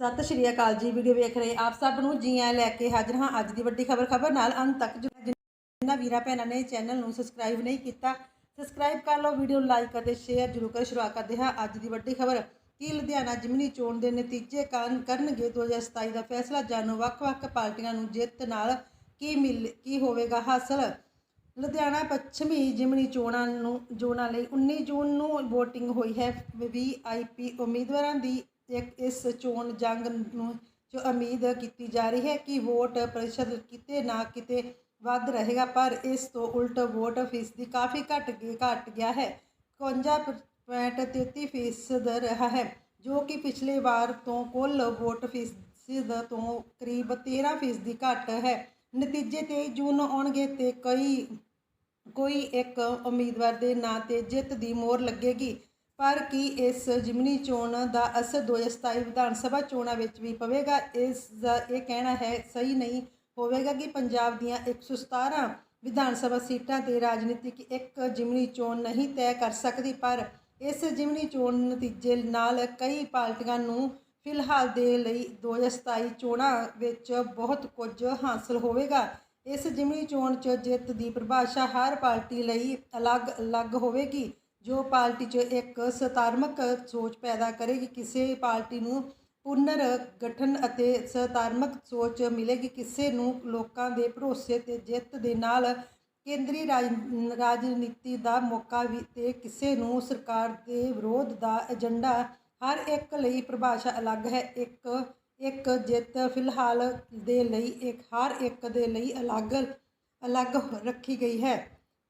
ਸਤਿ ਸ਼੍ਰੀ ਅਕਾਲ ਜੀ, ਵੀਡੀਓ ਵੇਖ ਰਹੇ ਆਪ ਸਭ ਨੂੰ। ਜੀ ਆਇਆਂ ਲੈ ਕੇ ਹਾਜ਼ਰ ਹਾਂ ਅੱਜ ਦੀ ਵੱਡੀ ਖਬਰ। ਖਬਰ ਨਾਲ ਅੰਤ ਤੱਕ ਜਿਨ੍ਹਾਂ ਵੀਰਾਂ ਭੈਣਾਂ ਨੇ ਚੈਨਲ ਨੂੰ ਸਬਸਕ੍ਰਾਈਬ ਨਹੀਂ ਕੀਤਾ, ਸਬਸਕ੍ਰਾਈਬ ਕਰ ਲਓ, ਵੀਡੀਓ ਨੂੰ ਲਾਈਕ ਅਤੇ ਸ਼ੇਅਰ ਜ਼ਰੂਰ ਕਰ। ਸ਼ੁਰੂਆਤ ਕਰਦੇ ਹਾਂ ਅੱਜ ਦੀ ਵੱਡੀ ਖਬਰ। ਕੀ ਲੁਧਿਆਣਾ ਜ਼ਿਮਨੀ ਚੋਣ ਦੇ ਨਤੀਜੇ ਕਾਰਨ ਕਰਨਗੇ 2027 ਦਾ ਫੈਸਲਾ? ਜਾਣੋ ਵੱਖ-ਵੱਖ ਪਾਰਟੀਆਂ ਨੂੰ ਜਿੱਤ ਨਾਲ ਕੀ ਮਿਲ, ਕੀ ਹੋਵੇਗਾ ਹਾਸਲ? ਲੁਧਿਆਣਾ ਪੱਛਮੀ ਜ਼ਿਮਨੀ ਚੋਣਾਂ ਨੂੰ, ਚੋਣਾਂ ਲਈ 19 ਜੂਨ ਨੂੰ VOTING ਹੋਈ ਹੈ। ਵੀਆਈਪੀ ਉਮੀਦਵਾਰਾਂ ਦੀ ਇੱਕ ਇਸ ਚੋਣ ਜੰਗ ਨੂੰ ਜੋ ਉਮੀਦ ਕੀਤੀ ਜਾ ਰਹੀ ਹੈ ਕਿ ਵੋਟ ਪ੍ਰਤੀਸ਼ਤ ਕਿਤੇ ਨਾ ਕਿਤੇ ਵੱਧ ਰਹੇਗਾ, ਪਰ ਇਸ ਤੋਂ ਉਲਟ ਵੋਟ ਫੀਸਦੀ ਕਾਫੀ ਘਟ ਗਈ, ਘਟ ਗਿਆ ਹੈ। 51.33 ਫੀਸਦ ਰਿਹਾ ਹੈ, ਜੋ ਕਿ ਪਿਛਲੇ ਵਾਰ ਤੋਂ ਕੁੱਲ ਵੋਟ ਫੀਸਦ ਤੋਂ ਕਰੀਬ 13 ਫੀਸਦੀ ਘੱਟ ਹੈ। ਨਤੀਜੇ 23 ਜੂਨ ਆਉਣਗੇ ਤੇ ਕਈ, ਕੋਈ ਇੱਕ ਉਮੀਦਵਾਰ ਦੇ ਨਾਂ ਤੇ ਜਿੱਤ ਦੀ ਮੋਹਰ ਲੱਗੇਗੀ। ਪਰ ਕੀ ਇਸ ਜਿਮਨੀ ਚੋਣ ਦਾ ਅਸਰ 2027 ਵਿਧਾਨ ਸਭਾ ਚੋਣਾਂ ਵਿੱਚ ਵੀ ਪਵੇਗਾ? ਇਸ ਦਾ ਇਹ ਕਹਿਣਾ ਹੈ, ਸਹੀ ਨਹੀਂ ਹੋਵੇਗਾ ਕਿ ਪੰਜਾਬ ਦੀਆਂ 117 ਵਿਧਾਨ ਸਭਾ ਸੀਟਾਂ ਤੇ ਰਾਜਨੀਤਿਕ ਇੱਕ ਜਿਮਨੀ ਚੋਣ ਨਹੀਂ ਤੈਅ ਕਰ ਸਕਦੀ, ਪਰ ਇਸ ਜਿਮਨੀ ਚੋਣ ਨਤੀਜੇ ਨਾਲ ਕਈ ਪਾਰਟੀਆਂ ਨੂੰ ਫਿਲਹਾਲ ਦੇ ਲਈ 2027 ਚੋਣਾਂ ਵਿੱਚ ਬਹੁਤ ਕੁਝ ਹਾਸਲ ਹੋਵੇਗਾ। ਇਸ ਜਿਮਨੀ ਚੋਣ 'ਚ ਜਿੱਤ ਦੀ ਪਰਿਭਾਸ਼ਾ ਹਰ ਪਾਰਟੀ ਲਈ ਅਲੱਗ-ਅਲੱਗ ਹੋਵੇਗੀ। ਜੋ ਪਾਰਟੀ 'ਚ ਇੱਕ ਸਤਾਰਮਕ ਸੋਚ ਪੈਦਾ ਕਰੇਗੀ ਕਿਸੇ ਪਾਰਟੀ ਨੂੰ ਪੁਨਰ ਗਠਨ ਅਤੇ ਸਤਾਰਮਕ ਸੋਚ ਮਿਲੇਗੀ, ਕਿਸੇ ਨੂੰ ਲੋਕਾਂ ਦੇ ਭਰੋਸੇ ਤੇ ਜਿੱਤ ਦੇ ਨਾਲ ਕੇਂਦਰੀ ਰਾਜ- ਰਾਜਨੀਤੀ ਦਾ ਮੌਕਾ ਵੀ ਤੇ ਕਿਸੇ ਨੂੰ ਸਰਕਾਰ ਦੇ ਵਿਰੋਧ ਦਾ ਏਜੰਡਾ ਹਰ ਇੱਕ ਲਈ ਪਰਿਭਾਸ਼ਾ ਅਲੱਗ ਹੈ। ਇੱਕ ਇੱਕ ਜਿੱਤ ਫਿਲਹਾਲ ਦੇ ਲਈ, ਇੱਕ, ਹਰ ਇੱਕ ਦੇ ਲਈ ਅਲੱਗ ਅਲੱਗ ਰੱਖੀ ਗਈ ਹੈ।